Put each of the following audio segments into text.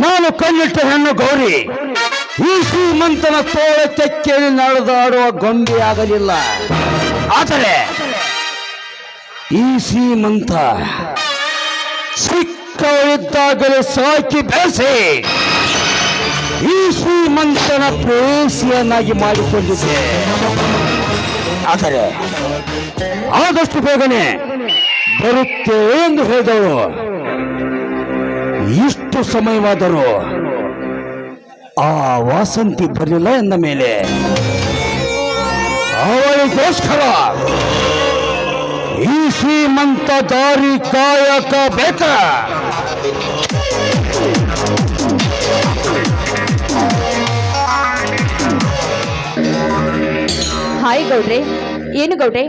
ನಾನು ಕಣ್ಣಿಟ್ಟ ಹೆಣ್ಣು ಗೌರಿ. ಈ ಶ್ರೀಮಂತನ ತೋಳ ತೆಕ್ಕೇಳಿ ನಡೆದಾಡುವ ಗೊಂಬೆ ಆಗಲಿಲ್ಲ. ಆದರೆ ಈ ಶ್ರೀಮಂತ ಸಿಕ್ಕವಿದ್ದಾಗಲೇ ಸಾಕಿ ಬೆಳೆಸಿ ಈ ಶ್ರೀಮಂತನ ಪ್ರೇಸಿಯನ್ನಾಗಿ ಮಾಡಿಕೊಂಡಿದ್ದೆ. ಆದರೆ ಆದಷ್ಟು ಬೇಗನೆ ಬರುತ್ತೆ ಎಂದು ಹೇಳಿದಳು ಇಷ್ಟು ಸಮಯವಾದರೂ ಆ ವಾಸಂತಿ ಬರಲಿಲ್ಲ ಎಂದ ಮೇಲೆ ಅವಳಿಗೋಸ್ಕರ ಈ ಶ್ರೀಮಂತ ದಾರಿ ಕಾಯಕ ಬೇಕ? ಹಾಯ್ ಗೌಡ್ರೆ. ಏನು ಗೌಡ್ರೆ?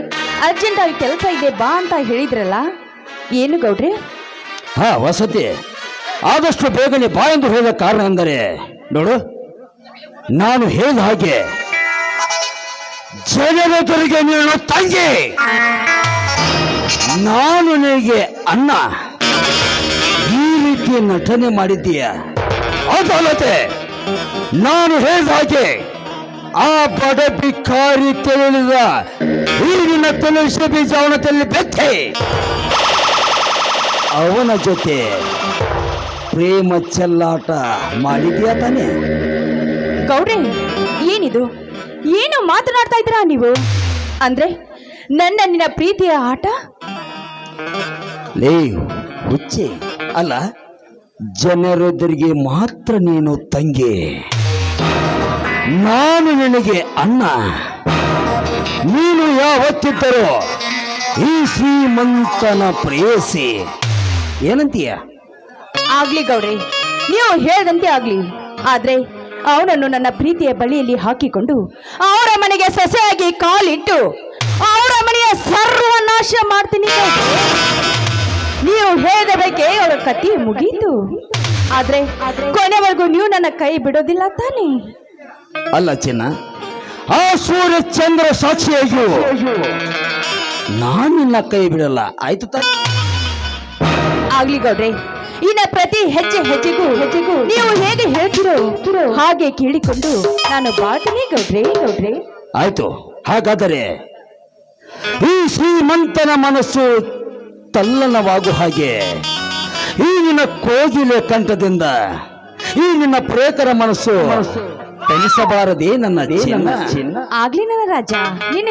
ಅರ್ಜೆಂಟ್ ಆಗಿ ಕೆಲಸ ಇದೆ ಬಾ ಅಂತ ಹೇಳಿದ್ರಲ್ಲ? ಏನು ಗೌಡ್ರೆ? ಹಾ ವಸತಿ. ಆದಷ್ಟು ಬೇಗನೆ ಬಾ ಎಂದು ಹೇಳಿದ ಕಾರಣ ಎಂದರೆ, ನೋಡು, ನಾನು ಹೇಳಿದ ಹಾಗೆ ಜನರೆದುರಿಗೆ ನೀನು ತಂಗಿ. ನಾನು ನಿನಗೆ ಅಣ್ಣ. ಈ ರೀತಿ ನಟನೆ ಮಾಡಿದ್ದೀಯ? ಅದಲ್ಲದೆ ನಾನು ಹೇಳಿದ ಹಾಗೆ ಆ ಬಡ ಬಿಕ್ಕಾರಿ ತಿಳಿದ ಈ ನಿನ್ನ ತುಳಸಿ ಬೀಜ ಬೆತ್ತೆ ಅವನ ಜೊತೆ ಪ್ರೇಮ ಚೆಲ್ಲಾಟ ಮಾಡಿದ್ಯಾ ತಾನೆ? ಗೌಡ್ರೆ ಏನಿದು? ಏನು ಮಾತನಾಡ್ತಾ ಇದ್ದೀರಾ ನೀವು? ಅಂದ್ರೆ ನನ್ನ ನಿನ್ನ ಪ್ರೀತಿಯ ಆಟ? ಲೇ ಹುಚ್ಚೆ. ಅಲ್ಲ ಜನರೆದುರಿಗೆ ಮಾತ್ರ ನೀನು ತಂಗಿ. ನಾನು ನಿನಗೆ ಅಣ್ಣ. ನೀನು ಯಾವತ್ತಿದ್ದರೋ ಈ ಶ್ರೀಮಂತನ ಪ್ರೇಯಸಿ. ಏನಂತೀಯ? ಆಗ್ಲಿ ಗೌಡ್ರಿ ನೀವು ಹೇಳ್ದಂತೆ ಆಗ್ಲಿ. ಆದ್ರೆ ಅವನನ್ನು ನನ್ನ ಪ್ರೀತಿಯ ಬಳಿಯಲ್ಲಿ ಹಾಕಿಕೊಂಡು ಅವರ ಮನೆಗೆ ಸೊಸೆಯಾಗಿ ಕಾಲಿಟ್ಟು ಅವರ ಮನೆಯ ಸರ್ವನಾಶ ಮಾಡ್ತೀನಿ. ನೀವು ಹೇಳಿದ ಬಗ್ಗೆ ಅವಳ ಕತಿ ಮುಗೀತು. ಆದ್ರೆ ಕೊನೆವರೆಗೂ ನೀವು ನನ್ನ ಕೈ ಬಿಡೋದಿಲ್ಲ ತಾನೇ? ಅಲ್ಲ ಚಿನ್ನ ಆ ಸೂರ್ಯ ಚಂದ್ರ ಸಾಕ್ಷಿಯಾಗಿ ನಾನು ನಿನ್ನ ಕೈ ಬಿಡಲ್ಲ ಆಯ್ತು ತಾನೆ? ಆಗ್ಲಿ ಗೌಡ್ರೆ ಇನ್ನ ಪ್ರತಿ ಹೆಜ್ಜೆ ಹೆಜ್ಜೆಗೂ ಹೆಜ್ಜೆಗೂ ನೀವು ಹೇಗೆ ಹೇಳ್ತಿರೋ ಹಾಗೆ ಕೇಳಿಕೊಂಡು ನಾನು ಬಾಳ್ತೀನಿ ಗೌಡ್ರೆ. ಗೌಡ್ರೆ. ಆಯ್ತು ಹಾಗಾದರೆ ಈ ಶ್ರೀಮಂತನ ಮನಸ್ಸು ತಲ್ಲನವಾಗು ಹಾಗೆ ಈ ನಿನ್ನ ಕೋಗಿಲೆ ಕಂಠದಿಂದ ಈ ನಿನ್ನ ಪ್ರೇತರ ಮನಸ್ಸು ತಣಿಸಬಾರದೇ ನನ್ನ ಚಿನ್ನ? ಆಗ್ಲಿ ನನ್ನ ರಾಜ ನೀನು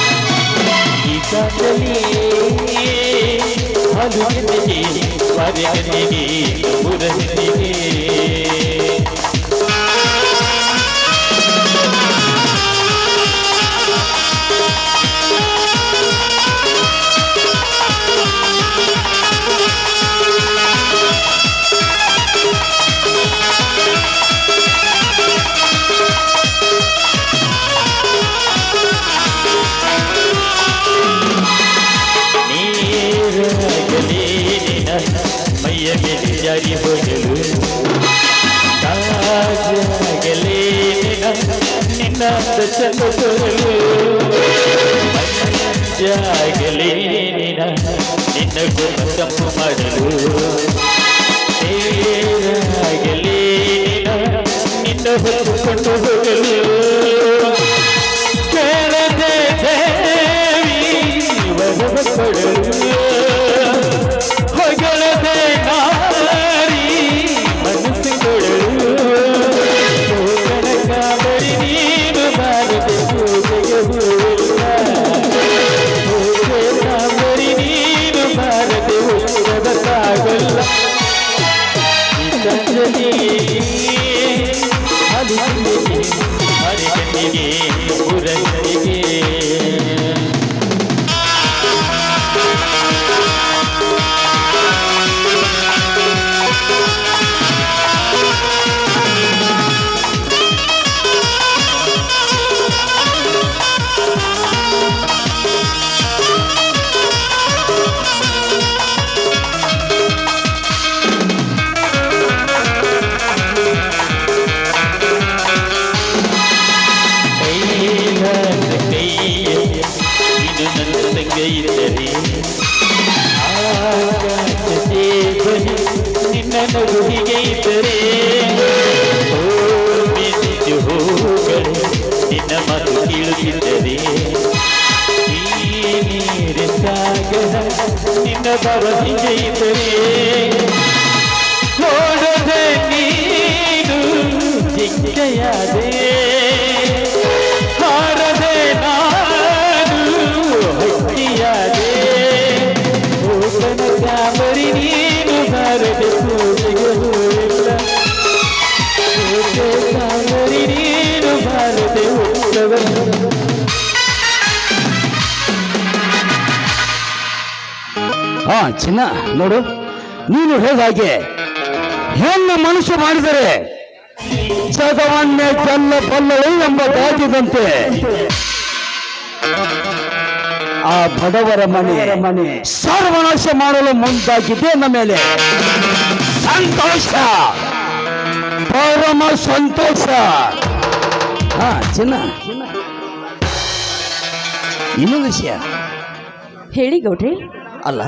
ಬಾರಿ ಹೆಣ್ಣಿಗೆ ನಮ್ಮೂರ ಹೆಣ್ಣಿಗೆ ನಿನ್ನ ನಗುವಿಗೆ ಇದ್ದರೆ ಓ ಮಿಂಚು ಹೂಗಳು, ನಿನ್ನ ಮಾತು ಕೇಳುತ್ತಿದ್ದರೆ ಈ ಸಾಗರ ನಿನ್ನ ಭರವಸೆ ಇದ್ದರೆ. ನೋಡದ ನೀನು ಜಿಂಕೆಯಾದೆ ಚಿನ್ನ ನೋಡು. ನೀನು ಹೇಗಾಗೆ? ಹೆಣ್ಣು ಮನುಷ್ಯ ಮಾಡಿದರೆ ಜಗವನ್ನೇ ಚಲ್ಲ ಬಲ್ಲಳು ಎಂಬ ಗಾಜಿದಂತೆ ಆ ಬಡವರ ಮನೆ ಮನೆ ಸರ್ವನಾಶ ಮಾಡಲು ಮುಂದಾಗಿದೆ ನಮ್ಮ ಮೇಲೆ ಸಂತೋಷ. ಪರಮ ಸಂತೋಷ. ಹಾ ಚಿನ್ನ. ಇನ್ನೊಂದು ವಿಷಯ. ಹೇಳಿ ಗೌಡ್ರಿ. ಅಲ್ಲ.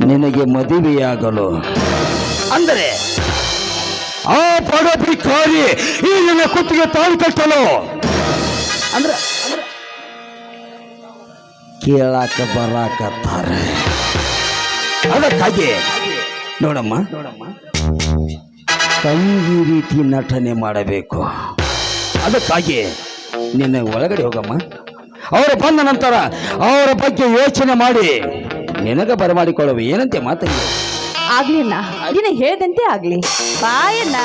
ನಿನಗೆ ಮದುವೆಯಾಗಲು. ಅಂದರೆ? ಆ ಬಡ ಭಿಕಾರಿ ಈ ನನ್ನ ಕುತ್ತಿಗೆ ತಾಳು ಕಟ್ಟಲು. ಅಂದ್ರೆ? ಕೇಳಾಕ ಬರಾಕತ್ತಾರೆ ಅದಕ್ಕಾಗಿ ನೋಡಮ್ಮ. ತಂಗಿ ರೀತಿ ನಟನೆ ಮಾಡಬೇಕು. ಅದಕ್ಕಾಗಿ ನಿನ್ನ ಒಳಗಡೆ ಹೋಗಮ್ಮ. ಅವರು ಬಂದ ನಂತರ ಅವರ ಬಗ್ಗೆ ಯೋಚನೆ ಮಾಡಿ. ನಿನಗ ಬರಮಾಡಿಕೊಳ್ಳುವ. ಏನಂತೆ ಮಾತಂಗಿ ಆಗ್ಲಿ ಅಣ್ಣ ನೀನು ಹೇಳ್ದಂತೆ ಆಗ್ಲಿ. ಬಾಯಣ್ಣ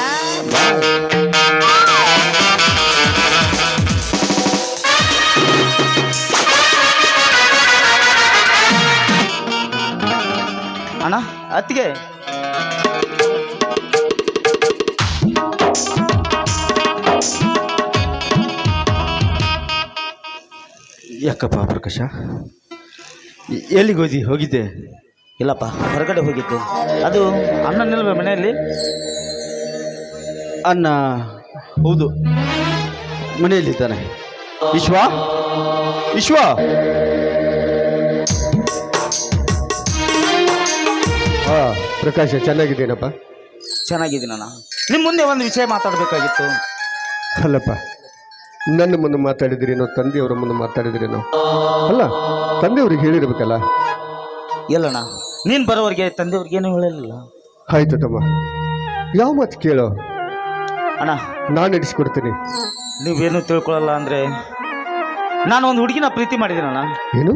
ಅಣ್ಣ ಅತ್ತಿಗೆ. ಯಾಕಪ್ಪ ಪ್ರಕಾಶ? ಎಲ್ಲಿಗೆ ಹೋದಿ ಹೋಗಿದ್ದೆ? ಇಲ್ಲಪ್ಪ ಹೊರಗಡೆ ಹೋಗಿದ್ದೆ. ಅದು ಅಣ್ಣನಿಲ್ವ ಮನೆಯಲ್ಲಿ? ಅನ್ನ ಹೌದು. ಮನೆಯಲ್ಲಿದ್ದಾನೆ. ವಿಶ್ವ? ವಿಶ್ವ? ಹಾ ಪ್ರಕಾಶ ಚೆನ್ನಾಗಿದ್ದೇನಪ್ಪ? ಚೆನ್ನಾಗಿದ್ದೀನಣ್ಣ. ನಿಮ್ಮ ಮುಂದೆ ಒಂದು ವಿಷಯ ಮಾತಾಡಬೇಕಾಗಿತ್ತು. ಅಲ್ಲಪ್ಪ ನನ್ನ ಮುಂದೆ ಮಾತಾಡಿದ್ರೇನೋ ತಂದೆಯವರ ಮುಂದೆ ಮಾತಾಡಿದ್ರೇನೋ? ಅಲ್ಲ ತಂದೆಯವ್ರಿಗೆ ಹೇಳಿರ್ಬೇಕಲ್ಲ? ಎಲ್ಲಣ್ಣ ನೀನು ಬರೋವರೆಗೆ ತಂದೆಯವ್ರಿಗೆ ಏನು ಹೇಳಿರಲಿಲ್ಲ ಆಯ್ತು ತಮ್ಮ. ಯಾವ ಮಾತು ಕೇಳೋ. ಅಣ್ಣ. ನಾನು ನಡೆಸ್ಕೊಡ್ತೀನಿ ನೀವೇನು ತಿಳ್ಕೊಳ್ಳಲ್ಲ ಅಂದರೆ ನಾನು ಒಂದು ಹುಡುಗಿನ ಪ್ರೀತಿ ಮಾಡಿದ್ದೀನಣ್ಣ ಏನು?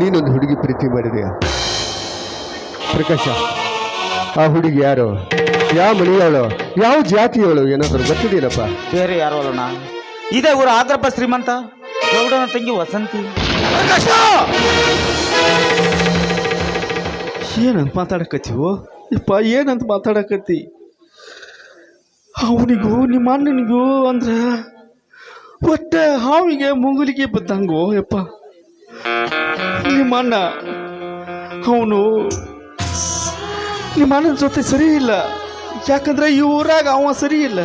ನೀನೊಂದು ಹುಡುಗಿ ಪ್ರೀತಿ ಮಾಡಿದೆಯಾ? ಪ್ರಕಾಶ ಆ ಹುಡುಗಿ ಯಾರು? ಯಾವ ಮನೆಯವಳು? ಯಾವ ಜಾತಿಯವಳು? ಏನಾದರೂ ಗೊತ್ತಿದೆಯೇನಪ್ಪ ಬೇರೆ ಯಾರು ಅಲ್ಲಣ್ಣ. ಇದೇ ಊರ ಆದ್ರಪ್ಪ ಶ್ರೀಮಂತ ಗೌಡನ ತಂಗಿ ವಸಂತಿ. ಏನಂತ ಮಾತಾಡಕತ್ತೀವೋ ಇಪ್ಪ ಏನಂತ ಮಾತಾಡಕತ್ತಿ ಅವನಿಗೂ ನಿಮ್ಮ ಅಣ್ಣನಿಗೂ ಅಂದ್ರೆ ಒಟ್ಟೆ ಹಾವಿಗೆ ಮುಂಗುಲಿಗೆ ಬಿದ್ದಂಗೋ ಯಪ್ಪ. ನಿಮ್ಮ ಅಣ್ಣ ಅವನು ನಿಮ್ಮ ಅಣ್ಣನ ಜೊತೆ ಸರಿ ಇಲ್ಲ. ಯಾಕಂದ್ರೆ ಈ ಊರಾಗ ಅವ ಸರಿ ಇಲ್ಲ.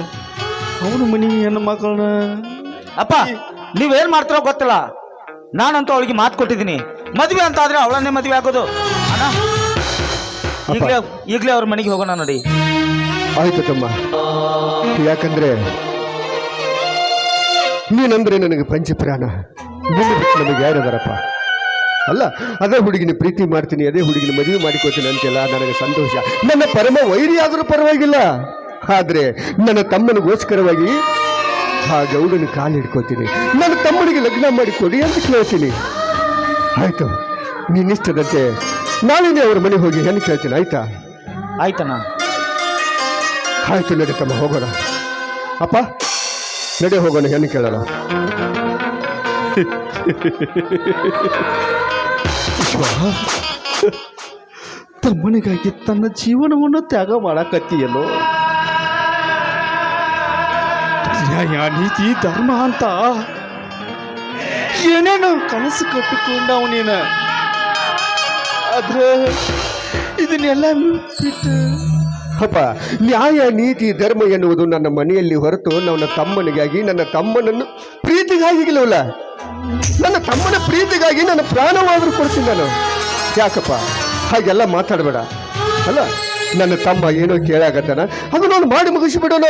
ಅವನು ಮನೆ ಹೆಣ್ಣು ಮಕ್ಕಳನ್ನ ಅಪ್ಪ ನೀವೇನ್ ಮಾಡ್ತಾರೋ ಗೊತ್ತಿಲ್ಲ. ನಾನಂತೂ ಅವಳಿಗೆ ಮಾತು ಕೊಟ್ಟಿದ್ದೀನಿ. ಮದುವೆ ಅಂತ ಆದರೆ ಅವಳನ್ನೇ ಮದುವೆ ಆಗೋದು. ಅಣ್ಣ ಈಗಲೇ ಈಗಲೇ ಅವ್ರ ಮನೆಗೆ ಹೋಗೋಣ ನೋಡಿ. ಆಯ್ತು ತಮ್ಮ. ಯಾಕಂದ್ರೆ ನೀನಂದ್ರೆ ನನಗೆ ಪಂಚಪ್ರಾಣ ನಮಗೆ ಯಾರದಾರಪ್ಪ ಅಲ್ಲ ಅದೇ ಹುಡುಗಿನ ಪ್ರೀತಿ ಮಾಡ್ತೀನಿ ಅದೇ ಹುಡುಗಿನ ಮದುವೆ ಮಾಡಿಕೊತೀನಿ ಅಂತೆಲ್ಲ ನನಗೆ ಸಂತೋಷ. ನನ್ನ ಪರಮ ವೈರಿ ಆದರೂ ಪರವಾಗಿಲ್ಲ. ಆದರೆ ನನ್ನ ತಮ್ಮನಿಗೋಸ್ಕರವಾಗಿ ಆ ಗೌಡನ ಕಾಲು ಹಿಡ್ಕೋತೀನಿ. ನನ್ನ ತಮ್ಮನಿಗೆ ಲಗ್ನ ಮಾಡಿ ಕೊಡಿ ಅಂತ ಕೇಳ್ತೀನಿ. ಆಯ್ತು ನಿನ್ನಿಷ್ಟದಂತೆ ನಾಳೆನೇ ಅವ್ರ ಮನೆಗೆ ಹೋಗಿ ಹೆಣ್ಣು ಕೇಳ್ತೀನಿ ಆಯ್ತಾ? ಆಯ್ತಣ್ಣ. ಆಯ್ತು ನಡೆ ತಮ್ಮ ಹೋಗೋಣ. ಅಪ್ಪ ನಡೆ ಹೋಗೋಣ ಹೆಣ್ಣು ಕೇಳೋಣ. ತಮ್ಮನಿಗಾಗಿ ತನ್ನ ಜೀವನವನ್ನು ತ್ಯಾಗ ಮಾಡಕತ್ತೀಯಲ್ಲೋ? ನ್ಯಾಯ ನೀತಿ ಧರ್ಮ ಅಂತ. ಏನೇನು ಕನಸು ಕಟ್ಟಿಕೊಂಡ ಅವನೇನ ಆದ್ರೆ ಇದನ್ನೆಲ್ಲ ಬಿಟ್ಟು. ಅಪ್ಪ, ನ್ಯಾಯ, ನೀತಿ, ಧರ್ಮ ಎನ್ನುವುದು ನನ್ನ ಮನೆಯಲ್ಲಿ ಹೊರತು ನನ್ನ ತಮ್ಮನಿಗಾಗಿ, ನನ್ನ ತಮ್ಮನನ್ನು ಪ್ರೀತಿಗಾಗಿ ಗೆಲ್ಲವಲ್ಲ ನನ್ನ ತಮ್ಮನ ಪ್ರೀತಿಗಾಗಿ ನನ್ನ ಪ್ರಾಣವಾದರೂ ಕೊಡ್ತೀನಿ ನಾನು. ಯಾಕಪ್ಪ? ಹಾಗೆಲ್ಲ ಮಾತಾಡಬೇಡ. ಅಲ್ಲ, ನನ್ನ ತಮ್ಮ ಏನೋ ಕೇಳಾಗತ್ತಾನ ಅದನ್ನ ಮಾಡಿ ಮುಗಿಸಿಬಿಡೋಣ.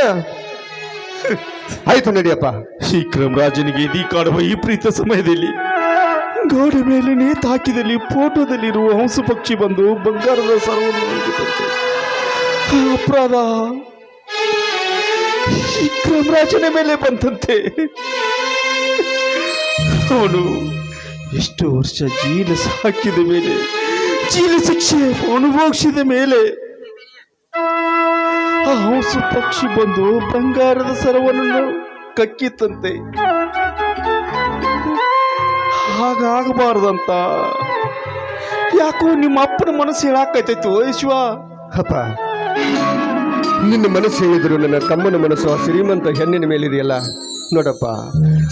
ಆಯ್ತು ನಡಿಯಪ್ಪ. ವಿಕ್ರಮ್ ರಾಜನಿಗೆ ಇದೀ ಕಾಡುವ ಈ ಪ್ರೀತ ಸಮಯದಲ್ಲಿ ಗೋಡೆ ಮೇಲೆ ನೇತಾಕಿದಲ್ಲಿ ಫೋಟೋದಲ್ಲಿರುವ ಹಂಸು ಪಕ್ಷಿ ಬಂದು ಬಂಗಾರದ ಆ ಅಪರಾಧ ವಿಕ್ರಮ್ ರಾಜನ ಮೇಲೆ ಬಂತಂತೆ. ಅವನು ಎಷ್ಟು ವರ್ಷ ಜೀಲ ಸಾಕಿದ ಮೇಲೆ, ಜೀಲ ಶಿಕ್ಷೆ ಅನುಭವಿಸಿದ ಮೇಲೆ ಆ ಹೌಸು ಪಕ್ಷಿ ಬಂದು ಬಂಗಾರದ ಸರವನ್ನು ಕಕ್ಕಿತ್ತಂತೆ. ಹಾಗಾಗಬಾರ್ದಂತ. ಯಾಕೋ ನಿಮ್ಮ ಅಪ್ಪನ ಮನಸ್ಸು ಹೇಳಾಕೈತೈತು ಯಶ್ವ ಅಪ್ಪ, ನಿನ್ನ ಮನಸ್ಸು ಹೇಳಿದ್ರು ನನ್ನ ತಮ್ಮನ ಮನಸ್ಸು ಆ ಶ್ರೀಮಂತ ಹೆಣ್ಣಿನ ಮೇಲಿದೆಯಲ್ಲ. ನೋಡಪ್ಪ,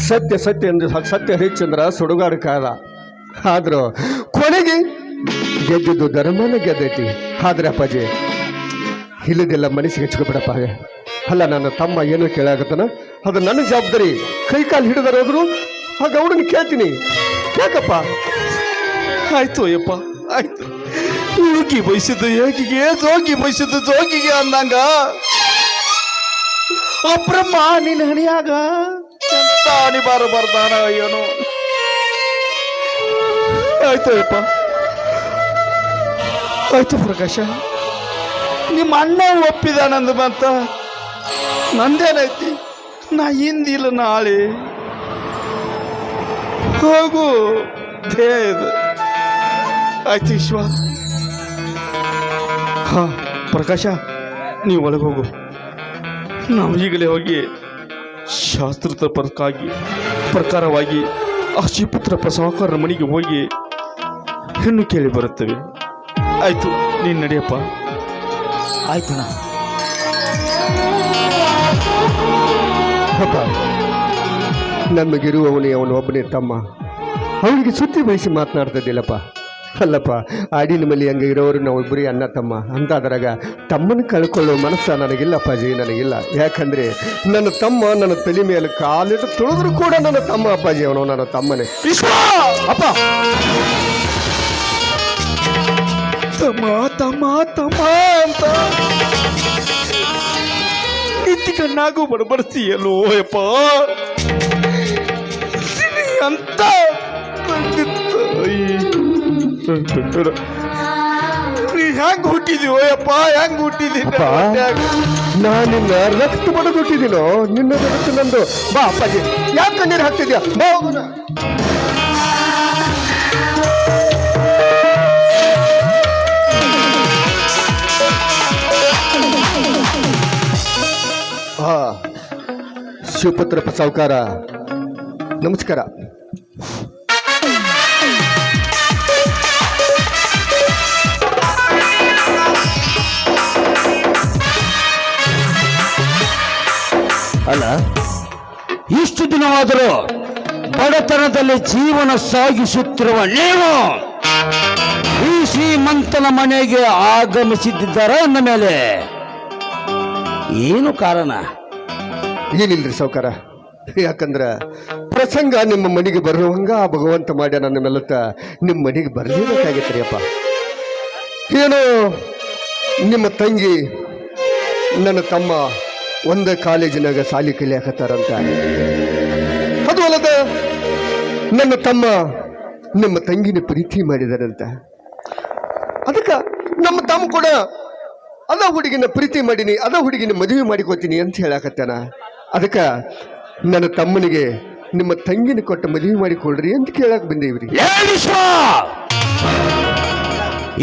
ಸತ್ಯ ಸತ್ಯ ಸ- ಸತ್ಯ ಹರಿಶ್ಚಂದ್ರ ಸುಡುಗಾಡ ಕಾಲ ಆದ್ರೂ ಕೊನೆಗೆ ಗೆದ್ದಿದ್ದು ಧರ್ಮನ ಗೆದ್ದೈತಿ. ಆದ್ರೆ ಅಪ್ಪಾಜಿ ಇಲ್ಲದೆಲ್ಲ ಮನಸ್ಸಿಗೆ ಹಚ್ಕೊಬಿಡಪ್ಪ ಅಲ್ಲ, ನನ್ನ ತಮ್ಮ ಏನೋ ಕೇಳಾಗತ್ತನ ಅದು ನನ್ನ ಜವಾಬ್ದಾರಿ. ಕೈ ಕಾಲು ಹಿಡಿದಾರೆ ಹೋದ್ರು, ಆ ಗೌಡನ ಕೇಳ್ತೀನಿ. ಯಾಕಪ್ಪ ಆಯ್ತು ಅಯ್ಯಪ್ಪ, ಆಯ್ತು. ಯೋಗಿ ಬಯಸಿದ್ದು ಏಕಿಗೆ ಜೋಗಿ ಬಯಸಿದ್ದು ಜೋಗಿಗೆ ಅಂದಂಗ. ಅಪ್ರಮ್ಮ ನಿನ್ನ ಹಣಿಯಾಗ ಎಂತ ಹಣಿ ಬಾರಬಾರ್ದಾನ ಏನೋ. ಆಯ್ತು ಅಯ್ಯಪ್ಪ. ಆಯ್ತು ಪ್ರಕಾಶ. ನಿಮ್ಮ ಅಣ್ಣ ಒಪ್ಪಿದಾನಂದ ಬಂತ ನಂದೇನೈತಿ? ನಾ ಹಿಂದಿಲ್ಲ ನಾಳೆ. ಹೋಗು. ದೇವ್ ಆಯ್ತು ವಿಶ್ವ ಹಾ, ಪ್ರಕಾಶ, ನೀವು ಒಳಗೆ ಹೋಗು. ನಾವು ಈಗಲೇ ಹೋಗಿ ಶಾಸ್ತ್ರದ ಪರಕ್ಕಾಗಿ, ಪ್ರಕಾರವಾಗಿ ಶ್ರೀಪುತ್ರ ಸಾಹುಕಾರರ ಮನೆಗೆ ಹೋಗಿ ಹೆಣ್ಣು ಕೇಳಿ ಬರುತ್ತವೆ. ಆಯಿತು, ನೀನು ನಡೆಯಪ್ಪ. ಅಪ್ಪ, ನಮಗಿರುವವನೇ ಅವನು ಒಬ್ಬನೇ ತಮ್ಮ. ಅವನಿಗೆ ಸುತ್ತಿ ಬಯಸಿ ಮಾತನಾಡ್ತಿದ್ದಿಲ್ಲಪ್ಪ. ಅಲ್ಲಪ್ಪ ಅಡಿನ ಮಲ್ಲಿ ಹಂಗೆ ಇರೋರು ನಾವು ಇಬ್ಬರಿ ಅಣ್ಣ, ತಮ್ಮ. ಅಂತಾದ್ರಾಗ ತಮ್ಮನ ಕಳ್ಕೊಳ್ಳೋ ಮನಸ್ಸ ನನಗಿಲ್ಲ ಅಪ್ಪಾಜಿ ನನಗಿಲ್ಲ. ಯಾಕಂದ್ರೆ ನನ್ನ ತಮ್ಮ ನನ್ನ ತಲೆ ಮೇಲೆ ಕಾಲಿಟ್ಟು ತುಳಿದ್ರು ಕೂಡ ನನ್ನ ತಮ್ಮ ಅಪ್ಪಾಜಿ ಅವನು, ನನ್ನ ತಮ್ಮನೇ. ಅಪ್ಪ! ತಮ್ಮ ತಮ್ಮ ತಮ್ಮ ಅಂತ. ಇತ್ತಿ ಕಣ್ಣಾಗೂ ಬಡಬಡಿಸ್ತೀಯಲ್ಲೋ ಯಪ್ಪ. ಅಂತ. ನೀ ಹೆಂಗ್ ಹುಟ್ಟಿದೀವೋ ಯಪ್ಪ ಹೆಂಗ್ ಹುಟ್ಟಿದೀನಿ ನಾ ನಾನು ನಿನ್ನ ರಕ್ತ ಬಡದುಟ್ಟಿದ್ದೀನೋ ನಿನ್ನ ರಕ್ತ ನಂದು. ಬಾ ಅಪ್ಪಾಜಿ. ಯಾಕೆ ಕಣ್ಣೀರು ಹಾಕ್ತಿದ್ಯಾ? ಬಾ ಶಿವಪುತ್ರಪ್ಪ ಸಾವುಕಾರ. ನಮಸ್ಕಾರ. ಅಲ್ಲ, ಇಷ್ಟು ದಿನವಾದರೂ ಬಡತನದಲ್ಲಿ ಜೀವನ ಸಾಗಿಸುತ್ತಿರುವ ನೀವು ಈ ಶ್ರೀಮಂತನ ಮನೆಗೆ ಆಗಮಿಸಿದ್ದಾರೆ ಅಂದ ಮೇಲೆ? ಏನು ಕಾರಣ? ಏನಿಲ್ರಿ ಸಾವುಕಾರ? ಯಾಕಂದ್ರೆ ಪ್ರಸಂಗ ನಿಮ್ಮ ಮನೆಗೆ ಬರುವಂಗ ಆ ಭಗವಂತ ಮಾಡ್ಯ ನನ್ನ ಮೆಲ್ಲತ್ತ ನಿಮ್ಮ ಮನೆಗೆ ಬರಲೇಬೇಕಾಗಿತ್ರಿ ಅಪ್ಪ. ಏನೋ? ನಿಮ್ಮ ತಂಗಿ ನನ್ನ ತಮ್ಮ ಒಂದೇ ಕಾಲೇಜಿನಾಗ ಸಾಲಿ ಕಲಿಯಾಕತ್ತಾರಂತ. ಅದು ಅಲ್ಲದ ನನ್ನ ತಮ್ಮ ನಿಮ್ಮ ತಂಗಿನ ಪ್ರೀತಿ ಮಾಡಿದಾರಂತ. ಅದಕ್ಕೆ ನಮ್ಮ ತಮ್ಮ ಕೂಡ ಅದ ಹುಡುಗಿನ ಪ್ರೀತಿ ಮಾಡೀನಿ, ಅದ ಹುಡುಗಿನ ಮದುವೆ ಮಾಡಿಕೊತೀನಿ ಅಂತ ಹೇಳಾಕತ್ತಾನ. ಅದಕ್ಕೆ ನನ್ನ ತಮ್ಮನಿಗೆ ನಿಮ್ಮ ತಂಗಿನ ಕೊಟ್ಟು ಮದುವೆ ಮಾಡಿಕೊಡ್ರಿ ಅಂತ ಕೇಳಕ್ ಬಂದೇವ್ರಿ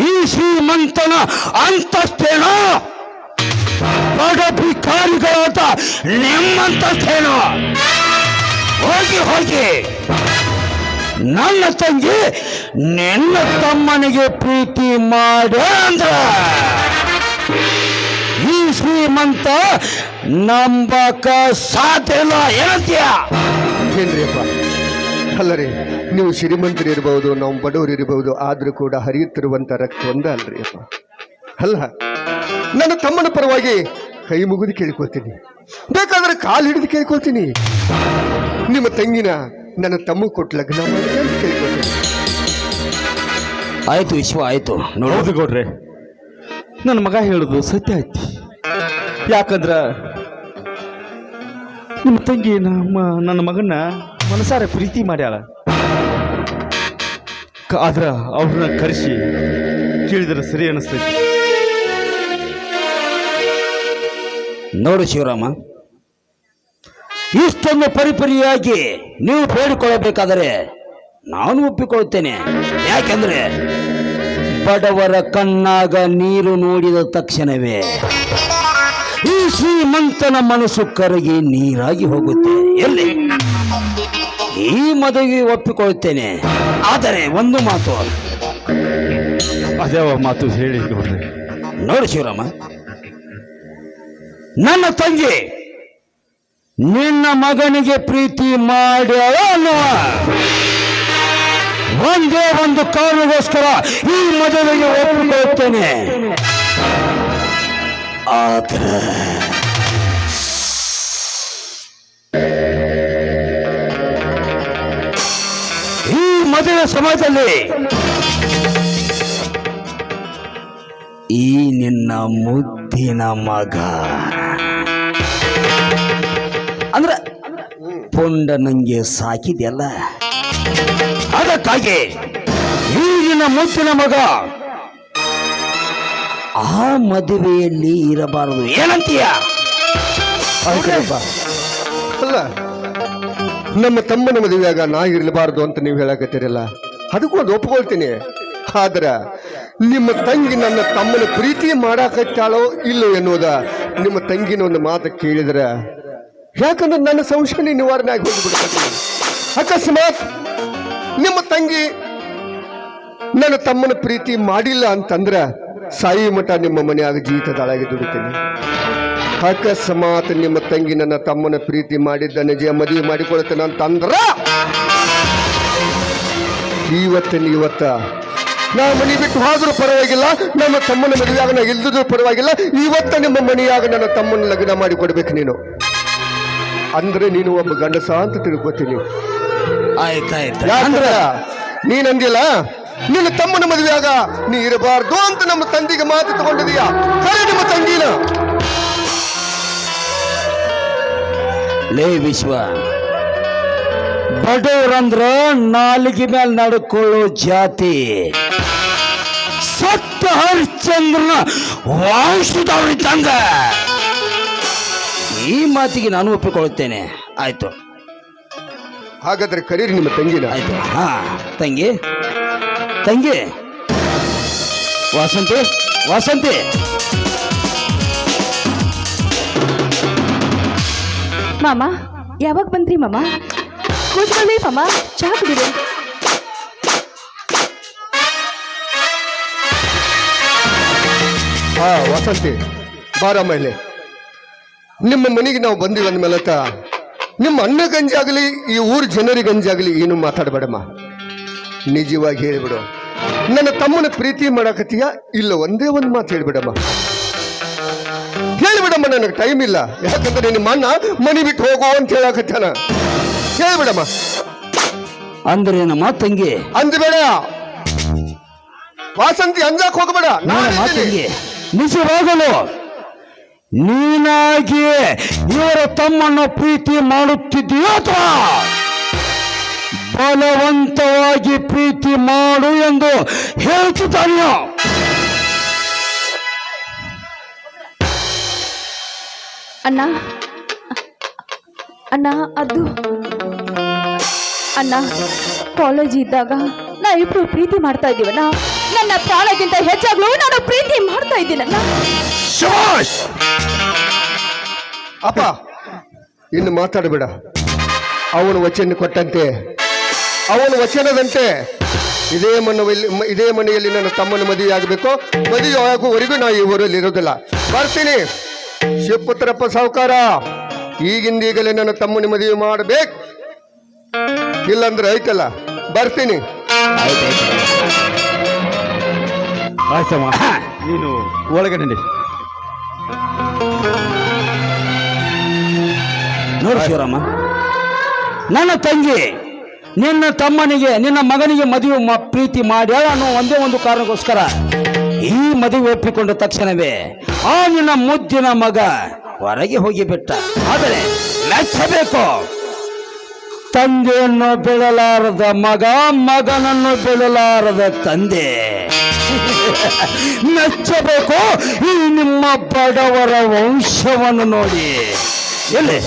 ಈ ಶ್ರೀಮಂತನ ಅಂತಸ್ತೇನೋ? ಬಡ ಭಿಕಾರಿಗಳಾದ ಹೋಗಿ ಹೋಗಿ. ನನ್ನ ತಂಗಿ ನಿನ್ನ ತಮ್ಮನಿಗೆ ಪ್ರೀತಿ ಮಾಡ ಈ ಶ್ರೀಮಂತ ನಂಬಕ ಸಾಧ್ಯ ಇಲ್ಲ. ಏನಂತೀಯ? ಏನ್ರಿ ಅಪ್ಪ ಅಲ್ಲರಿ ನೀವು ಶ್ರೀಮಂತರು ಇರಬಹುದು ನಾವು ಬಡವರು ಇರಬಹುದು ಆದ್ರೂ ಕೂಡ ಹರಿಯುತ್ತಿರುವಂತ ರಕ್ತ ಒಂದ ಅಲ್ರಿ ಅಪ್ಪ ಅಲ್ಲ ನನ್ನ ತಮ್ಮನ ಪರವಾಗಿ ಕೈ ಮುಗಿದು ಕೇಳ್ಕೊತೀನಿ ಬೇಕಾದ್ರೆ ಕಾಲು ಹಿಡಿದು ಕೇಳ್ಕೊತೀನಿ ನಿಮ್ಮ ತಂಗಿನ ನನ್ನ ತಮ್ಮ ಕೊಟ್ಟು ಲಗ್ನ ಮಾಡಿ ಅಂತ ಕೇಳ್ಕೊತೀನಿ ಆಯ್ತು ವಿಶ್ವ ಆಯ್ತು. ನೋಡೋದು ಗೌಡ್ರೆ ನನ್ನ ಮಗ ಹೇಳುದು ಸತ್ಯ ಐತಿ. ಯಾಕಂದ್ರ ನಿಮ್ಮ ತಂಗಿ ನಮ್ಮ ನನ್ನ ಮಗನ್ನ ಮನಸಾರ ಪ್ರೀತಿ ಮಾಡ್ಯಾಳ. ಆದ್ರ ಅವ್ರನ್ನ ಕರೆಸಿ ಕೇಳಿದ್ರೆ ಸರಿ ಅನಿಸ್ತೈತಿ. ನೋಡು ಶಿವರಾಮ, ಇಷ್ಟೊಂದು ಪರಿಪರಿಯಾಗಿ ನೀವು ಬೇಡಿಕೊಳ್ಳಬೇಕಾದರೆ ನಾನು ಒಪ್ಪಿಕೊಳ್ಳುತ್ತೇನೆ. ಯಾಕೆಂದ್ರೆ ಬಡವರ ಕಣ್ಣಾಗ ನೀರು ನೋಡಿದ ತಕ್ಷಣವೇ ಈ ಶ್ರೀಮಂತನ ಮನಸ್ಸು ಕರಗಿ ನೀರಾಗಿ ಹೋಗುತ್ತೆ. ಎಲ್ಲಿ? ಈ ಮದುವೆಗೆ ಒಪ್ಪಿಕೊಳ್ಳುತ್ತೇನೆ. ಆದರೆ ಒಂದು ಮಾತು. ಅದೇ ಮಾತು ಹೇಳಿ ನೋಡ್ರಿ. ನೋಡಿ ಶಿವರಾಮ. ನನ್ನ ತಂಗಿ ನಿನ್ನ ಮಗನಿಗೆ ಪ್ರೀತಿ ಮಾಡ್ಯಾಳ ಅನ್ನುವ. ಒಂದೇ ಒಂದು ಕಾರಣಗೋಸ್ಕರ ಈ ಮದುವೆಗೆ ಒಪ್ಪಿಕೊಳ್ಳುತ್ತೇನೆ. ಆದ್ರೆ ಈ ಮದುವೆ ಸಮಯದಲ್ಲಿ ಈ ನಿನ್ನ ಮುದ್ದಿನ ಮಗ. ಅಂದ್ರೆ ಪುಂಡ ನಂಗೆ ಸಾಕಿದೆಯಲ್ಲ? ಅದಕ್ಕಾಗಿ ಈ ನಿನ್ನ ಮುದ್ದಿನ ಮಗ ಆ ಮದುವೆಯಲ್ಲಿ ಇರಬಾರದು. ಏನಂತೀಯ? ಅಲ್ಲ ನಮ್ಮ ತಮ್ಮನ ಮದುವೆಯಾಗ ನಾ ಇರಬಾರ್ದು ಅಂತ ನೀವು ಹೇಳಕತ್ತೀರಲ್ಲ ಅದಕ್ಕೂ ಒಂದು ಒಪ್ಕೊಳ್ತೀನಿ. ಆದ್ರ ನಿಮ್ಮ ತಂಗಿ ನನ್ನ ತಮ್ಮನ ಪ್ರೀತಿ ಮಾಡಾಕತ್ತಾಳೋ ಇಲ್ಲೋ ಎನ್ನುವುದ ನಿಮ್ಮ ತಂಗಿನ ಒಂದು ಮಾತು ಕೇಳಿದ್ರೆ ಯಾಕಂದ್ರೆ ನನ್ನ ಸಂಶಯ ನಿವಾರಣೆ ಆಗಿ ಹೋಗಿಬಿಡ್ತೀನಿ ಅಕಸ್ಮಾತ್ ನಿಮ್ಮ ತಂಗಿ ನನ್ನ ತಮ್ಮನ ಪ್ರೀತಿ ಮಾಡಿಲ್ಲ ಅಂತಂದ್ರ ಸಾಯಿ ಮಠ ನಿಮ್ಮ ಮನೆಯಾಗ ಜೀವಿತದಾಳಾಗಿ ದುಡಿತೀನಿ. ಅಕಸ್ಮಾತ್ ನಿಮ್ಮ ತಂಗಿ ನನ್ನ ತಮ್ಮನ ಪ್ರೀತಿ ಮಾಡಿದ್ದ ನಿಜ ಮದುವೆ ಮಾಡಿಕೊಳ್ತೇನೆ ಅಂತಂದ್ರ ಇವತ್ತಿನ ಇವತ್ತ ನಾ ಮನೆ ಬಿಟ್ಟು ಹೋದ್ರೂ ಪರವಾಗಿಲ್ಲ ನಮ್ಮ ತಮ್ಮನ ಮದುವೆಯಾಗ ನಾ ಇಲ್ದಿದ್ರು ಪರವಾಗಿಲ್ಲ ಇವತ್ತ ನಿಮ್ಮ ಮನೆಯಾಗ ನನ್ನ ತಮ್ಮನ ಲಗ್ನ ಮಾಡಿ ಕೊಡ್ಬೇಕು ನೀನು. ಅಂದ್ರೆ ನೀನು ಒಬ್ಬ ಗಂಡಸ ಅಂತ ತಿಳ್ಕೊತೀನಿ. ಆಯ್ತಾಯ್ತು ನೀನಂದಿಲ್ಲ ನಿನ್ನ ತಮ್ಮನ ಮದುವೆಯಾಗ ನೀ ಇರಬಾರ್ದು ಅಂತ ನಮ್ಮ ತಂದಿಗೆ ಮಾತು ತಗೊಂಡಿದೀಯ. ಕರೆ ನಿಮ್ಮ ತಂಗಿನ. ಲೇ ವಿಶ್ವ. ಬಡವರಂದ್ರ ನಾಲಿಗೆ ಮೇಲೆ ನಡ್ಕೊಳ್ಳೋ ಜಾತಿ. ಸತ್ತ ಹರಿಶ್ಚಂದ್ರನ ವಂಶದವರಿದ್ದಂಗ ಈ ಮಾತಿಗೆ ನಾನು ಒಪ್ಪಿಕೊಳ್ಳುತ್ತೇನೆ. ಆಯ್ತು. ಹಾಗಾದ್ರೆ ಕರೀರಿ ನಿಮ್ಮ ತಂಗಿನ. ಆಯ್ತು. ಹಾ ತಂಗಿ. ತಂಗಿ. ವಾಸಂತಿ ವಾಸಂತಿ. ಮಾಮ ಯಾವಾಗ ಬಂದ್ರಿ ಮಾಮ? ಕೂತ್ಕೊಳ್ಳಿ ಮಾಮ ಚಹಾ ಕುಡಿರಿ. ಹಾ ವಸಂತಿ ಬಾರಮ್ಮ ಇಲ್ಲಿ ನಿಮ್ಮ ಮನೆಗೆ ನಾವು ಬಂದಿವಿ ಅಂದ್ಮೇಲತ್ತ ನಿಮ್ಮ ಅಣ್ಣ ಗಂಜಾಗಲಿ ಈ ಊರ್ ಜನರಿಗೆ ಆಗಲಿ ಏನು ಮಾತಾಡಬೇಡಮ್ಮ. ನಿಜವಾಗಿ ಹೇಳಿಬಿಡು. ನನ್ನ ತಮ್ಮನ ಪ್ರೀತಿ ಮಾಡಕತ್ತೀಯ? ಇಲ್ಲ ಒಂದೇ ಒಂದು ಮಾತು ಹೇಳ್ಬಿಡಮ್ಮ. ಹೇಳ್ಬಿಡಮ್ಮ ನನಗೆ ಟೈಮ್ ಇಲ್ಲ. ಯಾಕಂದ್ರೆ ನಿಮ್ಮ ಅಣ್ಣ ಮನೆ ಬಿಟ್ಟು ಹೋಗೋ ಅಂತ ಹೇಳಕತ್ತಾನ ಹೇಳ್ಬಿಡಮ್ಮ. ಅಂದ್ರೆ ನಮ್ಮ ತಂಗಿ? ಅಂದ್ಬೇಡ. ವಾಸಂತಿ ಅಂಜಾಕ್ ಹೋಗಬೇಡ. ನನ್ನ ಮಾತಂಗಿ ನಿಜವಾಗಲು ನೀನಾಗಿ ಇವರ ತಮ್ಮನ್ನು ಪ್ರೀತಿ ಮಾಡುತ್ತಿದ್ದೀಯೋ ಅಥವಾ ಬಲವಂತವಾಗಿ ಪ್ರೀತಿ ಮಾಡು ಎಂದು ಹೇಳ್ತಿದ್ದಾನೆಯೋ ಅಣ್ಣ ಅಣ್ಣ ಅದು. ಅಣ್ಣ ಕಾಲೇಜ್ ಇದ್ದಾಗ ನಾ ಇಬ್ರು ಪ್ರೀತಿ ಮಾಡ್ತಾ ಇದೀವಣ್ಣ ನನ್ನ ಪ್ರಾಣಕ್ಕಿಂತ ಹೆಚ್ಚಾಗ್ಲೂ ನಾನು ಪ್ರೀತಿ ಮಾಡ್ತಾ ಇದ್ದೀನಣ್ಣ! ಅಪ್ಪ ಇನ್ನು ಮಾತಾಡಬೇಡ. ಅವನು ವಚನ ಕೊಟ್ಟಂತೆ ಅವನ ವಚನದಂತೆ ಇದೇ ಮನೆಯಲ್ಲಿ ಇದೇ ಮನೆಯಲ್ಲಿ ನನ್ನ ತಮ್ಮನ ಮದುವೆ ಆಗಬೇಕು ಮದುವೆ ಆಗುವವರೆಗೂ ನಾ ಈ ಊರಲ್ಲಿ ಇರೋದಿಲ್ಲ ಬರ್ತೀನಿ. ಶಿವಪುತ್ರಪ್ಪ ಸಾವುಕಾರ ಈಗಿಂದೀಗಲೇ ನನ್ನ ತಮ್ಮನ ಮದುವೆ ಮಾಡಬೇಕು. ಇಲ್ಲಂದ್ರೆ ಐತಲ್ಲ ಬರ್ತೀನಿ. ಆಯ್ತಮ್ಮ. ನೀನು ಒಳಗಡೆ ನೋಡು ಶಿವರಾಮ. ನನ್ನ ತಂಗಿ ನಿನ್ನ ತಮ್ಮನಿಗೆ, ನಿನ್ನ ಮಗನಿಗೆ ಮದುವೆ ಪ್ರೀತಿ ಮಾಡ್ಯಾಳ ಅನ್ನೋ ಒಂದೇ ಒಂದು ಕಾರಣಕ್ಕೋಸ್ಕರ ಈ ಮದುವೆ ಒಪ್ಪಿಕೊಂಡ ತಕ್ಷಣವೇ ಆ ನಿನ್ನ ಮುದ್ದಿನ ಮಗ ಹೊರಗೆ ಹೋಗಿಬಿಟ್ಟ ಆದರೆ ಮೆಚ್ಚಬೇಕು. ತಂದೆಯನ್ನು ಬಿಡಲಾರದ ಮಗ, ಮಗನನ್ನು ಬಿಡಲಾರದ ತಂದೆ. ಮೆಚ್ಚಬೇಕು. ಈ ನಿಮ್ಮ ಬಡವರ ವಂಶವನ್ನು ನೋಡಿ. ಎಲ್ಲಿ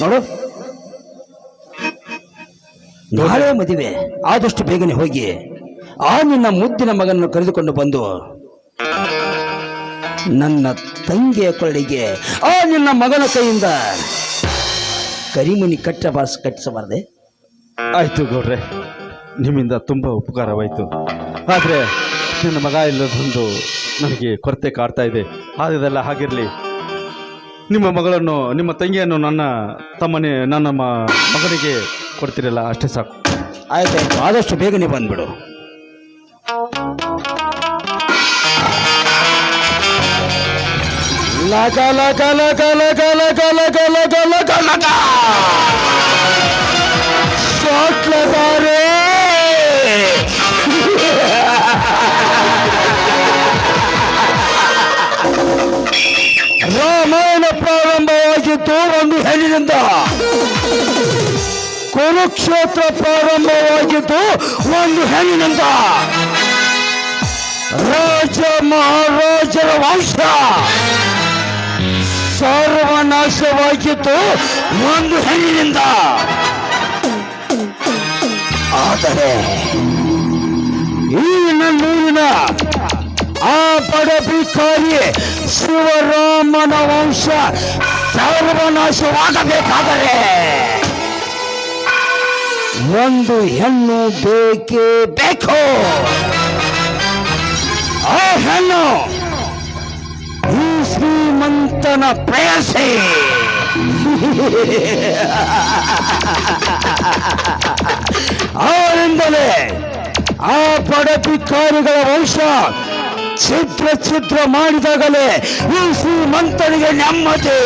ನೋಡು. ನಾಳೆ ಮದುವೆ. ಆದಷ್ಟು ಬೇಗನೆ ಹೋಗಿ. ಆ ನಿನ್ನ ಮುದ್ದಿನ ಮಗನನ್ನು ಕರೆದುಕೊಂಡು ಬಂದು ನನ್ನ ತಂಗಿಯ ಕೊಳ್ಳಿಗೆ ಆ ನಿನ್ನ ಮಗನ ಕೈಯಿಂದ ಕರಿಮಣಿ ಕಟ್ಟ ಬಾಸ್ ಕಟ್ಟಿಸಬಾರ್ದೆ? ಆಯ್ತು ಗೌಡ್ರೆ. ನಿಮ್ಮಿಂದ ತುಂಬ ಉಪಕಾರವಾಯಿತು. ಆದರೆ ನಿನ್ನ ಮಗ ಇಲ್ಲದೊಂದು ನನಗೆ ಕೊರತೆ ಕಾಡ್ತಾ ಇದೆ. ಆದ್ರೆಲ್ಲ ಹಾಗಿರಲಿ. ನಿಮ್ಮ ಮಗಳನ್ನು ನಿಮ್ಮ ತಂಗಿಯನ್ನು ನನ್ನ ತಮ್ಮನೇ ನನ್ನ ಮಗನಿಗೆ ಕೊಡ್ತೀರಲ್ಲ, ಅಷ್ಟೇ ಸಾಕು. ಆಯ್ತಾಯ್ತು ಆದಷ್ಟು ಬೇಗ ಬೇಗನೆ ಬಂದ್ಬಿಡು. ಲಗ ಲಗ ಲಗ ಲಗ ಲಗ ಲಗ ಲಗ ಲಗ ಲಗ. ಶಾಟ್ ಲಗಾರೆ ರಾಮಾಯಣ ಪ್ರಾರಂಭವಾಗಿತ್ತು ಒಂದು ಹೆಣ್ಣಿನಿಂದ. ಕುರುಕ್ಷೇತ್ರ ಪ್ರಾರಂಭವಾಗಿದ್ದು ಒಂದು ಹೆಣ್ಣಿನಿಂದ. ರಾಜ ಮಹಾರಾಜರ ವಂಶ. ಸರ್ವನಾಶವಾಗಿತ್ತು ಒಂದು ಹೆಣ್ಣಿನಿಂದ. ಆದರೆ ಈ ನನ್ನೂರಿನ ಆ ಬಡ ಭಿಕಾರಿ ಶಿವರಾಮನ ವಂಶ ಸರ್ವನಾಶವಾಗಬೇಕಾದರೆ. ಒಂದು ಹೆಣ್ಣು ಬೇಕೇ ಬೇಕು. ಆ ಹೆಣ್ಣು ಈ ಶ್ರೀಮಂತನ ಪ್ರೇಯಸಿ. ಅವರಿಂದಲೇ ಆ ಪಡಪಿಕಾರಿಗಳ ವಂಶ ಚಿತ್ರ ಚಿತ್ರ ಮಾಡಿದಾಗಲೇ ಈ ಶ್ರೀಮಂತನಿಗೆ ನೆಮ್ಮದಿ.